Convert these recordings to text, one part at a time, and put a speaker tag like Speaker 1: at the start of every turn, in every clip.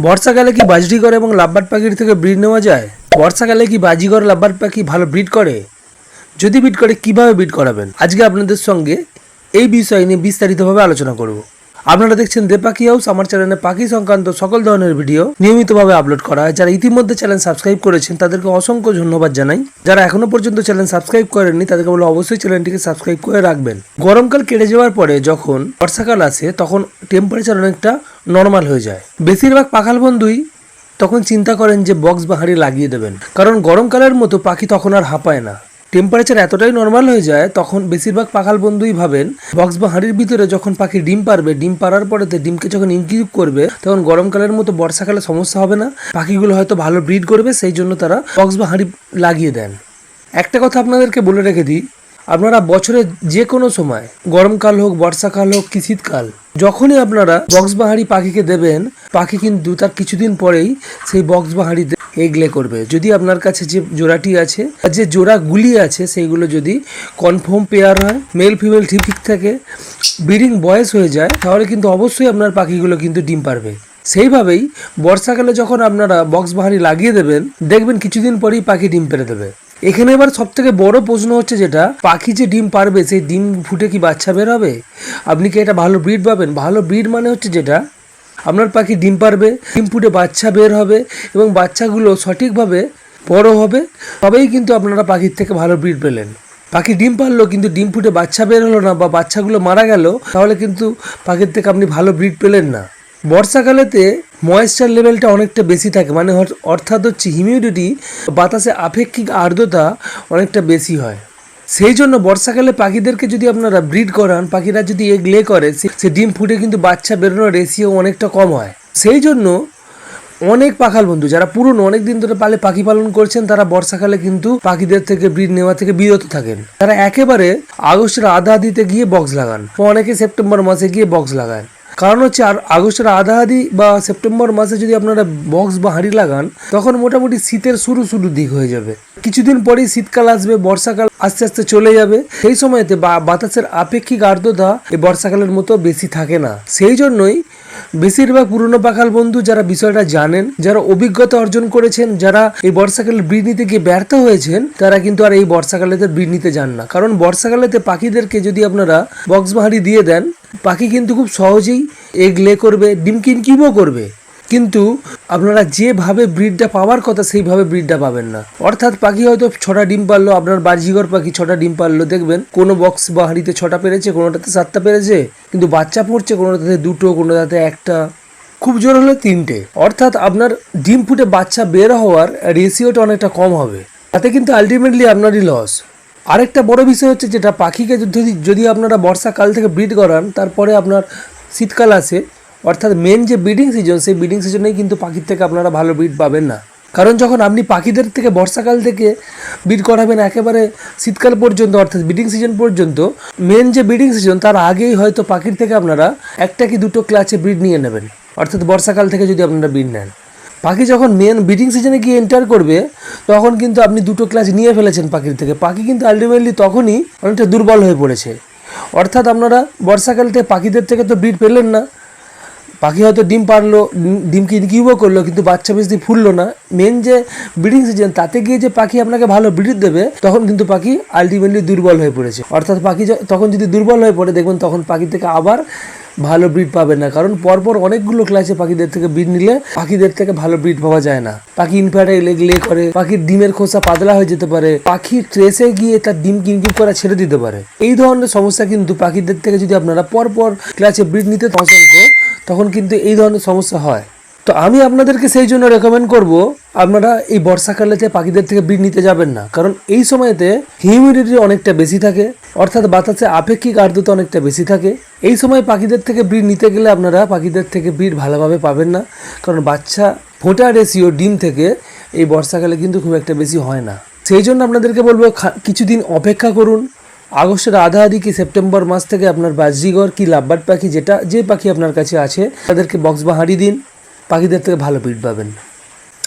Speaker 1: বর্ষাকালে কি বাজরিগর এবং লাভবার্ড পাখির থেকে ব্রিড নেওয়া যায়? বর্ষাকালে কি বাজিগর লাভবার্ড পাখি ভালো ব্রিড করে? যদি ব্রিড করে, কীভাবে ব্রিড করাবেন? আজকে আপনাদের সঙ্গে এই বিষয় নিয়ে বিস্তারিতভাবে আলোচনা করব। আপনারা দেখছেন দে পাখি হাউস, আমার চ্যানেলে পাখি সংক্রান্ত সকল ধরনের ভিডিও নিয়মিতভাবে আপলোড করা হয়। যারা ইতিমধ্যে চ্যানেল সাবস্ক্রাইব করেছেন, তাদেরকে অসংখ্য ধন্যবাদ জানাই। যারা এখনও পর্যন্ত চ্যানেল সাবস্ক্রাইব করেননি, তাদেরকে বলে অবশ্যই চ্যানেলটিকে সাবস্ক্রাইব করে রাখবেন। গরমকাল কেটে যাওয়ার পরে যখন বর্ষাকাল আসে, তখন টেম্পারেচার অনেকটা নর্মাল হয়ে যায়। বেশিরভাগ পাখাল বন্ধুই তখন চিন্তা করেন যে বক্স বাহারি লাগিয়ে দেবেন। কারণ গরমকালের মতো পাখি তখন আর হাঁপায় না। টেম্পারেচার এতটাই নর্মাল হয়ে যায়, তখন বেশিরভাগ পাখাল বন্ধুই ভাবেন বক্স বা হাঁড়ির ভিতরে যখন পাখি ডিম পারবে, ডিম পারার পরে ডিমকে যখন ইনকিউব করবে, তখন গরমকালের মতো বর্ষাকালে সমস্যা হবে না। পাখিগুলো হয়তো ভালো ব্রিড করবে, সেই জন্য তারা বক্স বা হাঁড়ি লাগিয়ে দেন। একটা কথা আপনাদেরকে বলে রেখে দিই, আপনারা বছরের যে কোনো সময়, গরমকাল হোক, বর্ষাকাল হোক কি শীতকাল, যখনই আপনারা বক্স বাহারি পাখিকে দেবেন, পাখি কিন্তু তার কিছুদিন পরেই সেই বক্স বাহারিতে এগলে করবে। যদি আপনার কাছে যে জোড়াটি আছে, আর যে জোড়াগুলি আছে, সেইগুলো যদি কনফার্ম পেয়ার হয় মেল ফিমেল ঠিক ঠিক থাকে ব্রিডিং বয়স হয়ে যায়, তাহলে কিন্তু অবশ্যই আপনার পাখিগুলো কিন্তু ডিম পারবে। সেইভাবেই বর্ষাকালে যখন আপনারা বক্স বাহারি লাগিয়ে দেবেন, দেখবেন কিছুদিন পরেই পাখি ডিম পেরে দেবে। এখানে এবার সব থেকে বড় প্রশ্ন হচ্ছে যেটা, পাখি যে ডিম পারবে, সেই ডিম ফুটে কি বাচ্চা বের হবে? আপনি কি এটা ভালো ব্রিড পাবেন? ভালো ব্রিড মানে হচ্ছে যেটা আপনার পাখি ডিম পারবে, ডিম ফুটে বাচ্চা বের হবে এবং বাচ্চাগুলো সঠিকভাবে বড় হবে, তবেই কিন্তু আপনারা পাখির থেকে ভালো ব্রিড পেলেন। পাখি ডিম পারল কিন্তু ডিম ফুটে বাচ্চা বের হলো না বা বাচ্চাগুলো মারা গেল, তাহলে কিন্তু পাখির থেকে আপনি ভালো ব্রিড পেলেন না। বর্ষাকালেতে ময়েশ্চার লেভেলটা অনেকটা বেশি থাকে মানে অর্থাৎ হচ্ছে হিউমিডিটি বাতাসে আপেক্ষিক আর্দ্রতা অনেকটা বেশি হয়। সেই জন্য বর্ষাকালে পাখিদেরকে যদি আপনারা ব্রিড করান, পাখিরা যদি এগ লে করে, সে- ডিম ফুটে কিন্তু বাচ্চা বেরোনোর রেশিও অনেকটা কম হয়। সেই জন্য অনেক পাখাল বন্ধু, যারা পুরনো অনেক দিন ধরে পালে পাখি পালন করছেন, তারা বর্ষাকালে কিন্তু পাখিদের থেকে ব্রিড নেওয়া থেকে বিরত থাকেন। তারা একেবারে আগস্টের আধা দিতে গিয়ে বক্স লাগান। অনেকে সেপ্টেম্বর মাসে গিয়ে বক্স লাগান কারণ হচ্ছে আর আগস্টের আধাআধি বা সেপ্টেম্বর মাসে যদি আপনারা বক্স বা হাঁড়ি লাগান, তখন মোটামুটি শীতের শুরু শুরু দিক হয়ে যাবে। কিছুদিন পরেই শীতকাল আসবে, বর্ষাকাল আস্তে আস্তে চলে যাবে। সেই সময়তে বাতাসের আপেক্ষিক আর্দ্রতা এই বর্ষাকালের মতো বেশি থাকে না। সেই জন্যই বেশিরভাগ পুরনো পাখাল বন্ধু যারা বিষয়টা জানেন, যারা অভিজ্ঞতা অর্জন করেছেন, যারা এই বর্ষাকালে ব্রিড নিতে গিয়ে ব্যর্থ হয়েছেন, তারা কিন্তু আর এই বর্ষাকালেতে ব্রিড নিতে যান না। কারণ বর্ষাকালেতে পাখিদেরকে যদি আপনারা বক্স বাহারি দিয়ে দেন, পাখি কিন্তু খুব সহজেই এগ লে করবে, ডিম কিনকিমও করবে। কিন্তু আপনারা যেভাবে ব্রিডটা পাওয়ার কথা সেইভাবে ব্রিডটা পাবেন না। অর্থাৎ পাখি হয়তো ছটা ডিম পারল, আপনার বাজিগর পাখি ছটা ডিম পারল, দেখবেন কোনো বক্স বা হাঁড়িতে ছটা পেরেছে, কোনোটাতে সাতটা পেরেছে, কিন্তু বাচ্চা পড়ছে, কোনোটাতে দুটো, কোনোটাতে একটা, খুব জোর হলে তিনটে। অর্থাৎ আপনার ডিম ফুটে বাচ্চা বের হওয়ার রেশিওটা অনেকটা কম হবে। তাতে কিন্তু আলটিমেটলি আপনারই লস আরেকটা বড় বিষয় হচ্ছে যেটা পাখিকে যদি যদি আপনারা বর্ষাকাল থেকে ব্রিড করান, তারপরে আপনার শীতকাল আসে অর্থাৎ মেন যে ব্রিডিং সিজন সেই ব্রিডিং সিজনেই কিন্তু পাখির থেকে আপনারা ভালো ব্রিড পাবেন না। কারণ যখন আপনি পাখিদের থেকে, বর্ষাকাল থেকে ব্রিড করাবেন একেবারে শীতকাল পর্যন্ত, অর্থাৎ ব্রিডিং সিজন পর্যন্ত মেন যে ব্রিডিং সিজন তার আগেই হয়তো পাখির থেকে আপনারা একটা কি দুটো ক্লাচে ব্রিড নিয়ে নেবেন। অর্থাৎ বর্ষাকাল থেকে যদি আপনারা ব্রিড নেন। পাখি যখন মেন ব্রিডিং সিজনে গিয়ে এন্টার করবে, তখন কিন্তু আপনি দুটো ক্লাস নিয়ে ফেলেছেন পাখির থেকে। পাখি কিন্তু আলটিমেটলি তখনই অনেকটা দুর্বল হয়ে পড়েছে। অর্থাৎ আপনারা বর্ষাকালতে পাখিদের থেকে তো ব্রিড পেলেন না পাখি হয়তো ডিম পারল ডিম- ইনকিউবও করল, কিন্তু বাচ্চা বেশি ফুললো না। মেন যে ব্রিডিং সিজন তাতে গিয়ে যে পাখি আপনাকে ভালো ব্রিড দেবে, তখন কিন্তু পাখি আলটিমেটলি দুর্বল হয়ে পড়েছে। অর্থাৎ পাখি তখন যদি দুর্বল হয়ে পড়ে, দেখবেন তখন পাখি থেকে আবার ভালো ব্রিড পাবেন না। কারণ পরপর অনেকগুলো ক্লাসে পাখিদের থেকে ব্রিড নিলে পাখিদের থেকে ভালো ব্রিড পাওয়া যায় না। পাখি ইনফ্যাটাইল লে করে, পাখির ডিমের খোসা পাতলা হয়ে যেতে পারে, পাখি ট্রেসে গিয়ে তার ডিম কিনকিপ করা ছেড়ে দিতে পারে। এই ধরনের সমস্যা কিন্তু পাখিদের থেকে যদি আপনারা পরপর ক্লাসে ব্রিড নিতে অসংখ্য তখন কিন্তু এই ধরনের সমস্যা হয়। তো আমি আপনাদেরকে সেই জন্য রেকমেন্ড করব, আপনারা এই বর্ষাকালেতে পাখিদের থেকে ব্রিড নিতে যাবেন না। কারণ এই সময়তে হিউমিডিটি অনেকটা বেশি থাকে, অর্থাৎ বাতাসে আপেক্ষিক আর্দ্রতা অনেকটা বেশি থাকে। এই সময় পাখিদের থেকে ব্রিড নিতে গেলে আপনারা পাখিদের থেকে ব্রিড ভালোভাবে পাবেন না, কারণ বাচ্চা ফোটা রেশিও ডিম থেকে এই বর্ষাকালে কিন্তু খুব একটা বেশি হয় না। সেই জন্য আপনাদেরকে বলব কিছুদিন অপেক্ষা করুন। আগস্টের আধা আধি কি সেপ্টেম্বর মাস থেকে আপনার বাজিগর কি লাভবার্ড পাখি যেটা, যে পাখি আপনার কাছে আছে, তাদেরকে বক্স বা হাঁড়ি দিন, পাখিদের থেকে ভালো পিট পাবেন।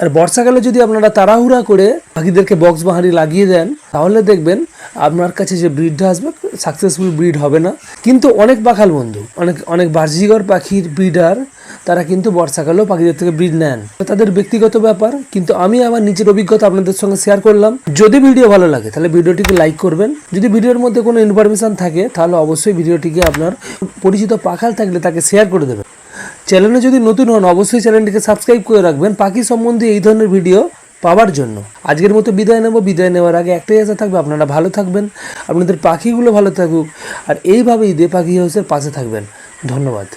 Speaker 1: আর বর্ষাকালে যদি আপনারা তাড়াহুড়া করে পাখিদেরকে বক্স বাহারি লাগিয়ে দেন, তাহলে দেখবেন আপনার কাছে যে ব্রিডটা আসবে সাকসেসফুল ব্রিড হবে না। কিন্তু অনেক পাখাল বন্ধু, অনেক অনেক বার্জিগর পাখির ব্রিডার তারা কিন্তু বর্ষাকালেও পাখিদের থেকে ব্রিড নেন। তাদের ব্যক্তিগত ব্যাপার, কিন্তু আমি আমার নিজের অভিজ্ঞতা আপনাদের সঙ্গে শেয়ার করলাম। যদি ভিডিও ভালো লাগে, তাহলে ভিডিওটিকে লাইক করবেন। যদি ভিডিওর মধ্যে কোনো ইনফরমেশন থাকে, তাহলে অবশ্যই ভিডিওটিকে আপনার পরিচিত পাখাল থাকলে তাকে শেয়ার করে দেবেন। চ্যানেলে যদি নতুন হন, অবশ্যই চ্যানেলটিকে সাবস্ক্রাইব করে রাখবেন। পাখি সম্বন্ধে এই ধরনের ভিডিও পাওয়ার জন্য। আজকের মতো বিদায় নেব। বিদায় নেওয়ার আগে একটাই আশা থাকবে, আপনারা ভালো থাকবেন, আপনাদের পাখিগুলো ভালো থাকুক, আর এইভাবেই দে পাখি হাউসের পাশে থাকবেন। ধন্যবাদ।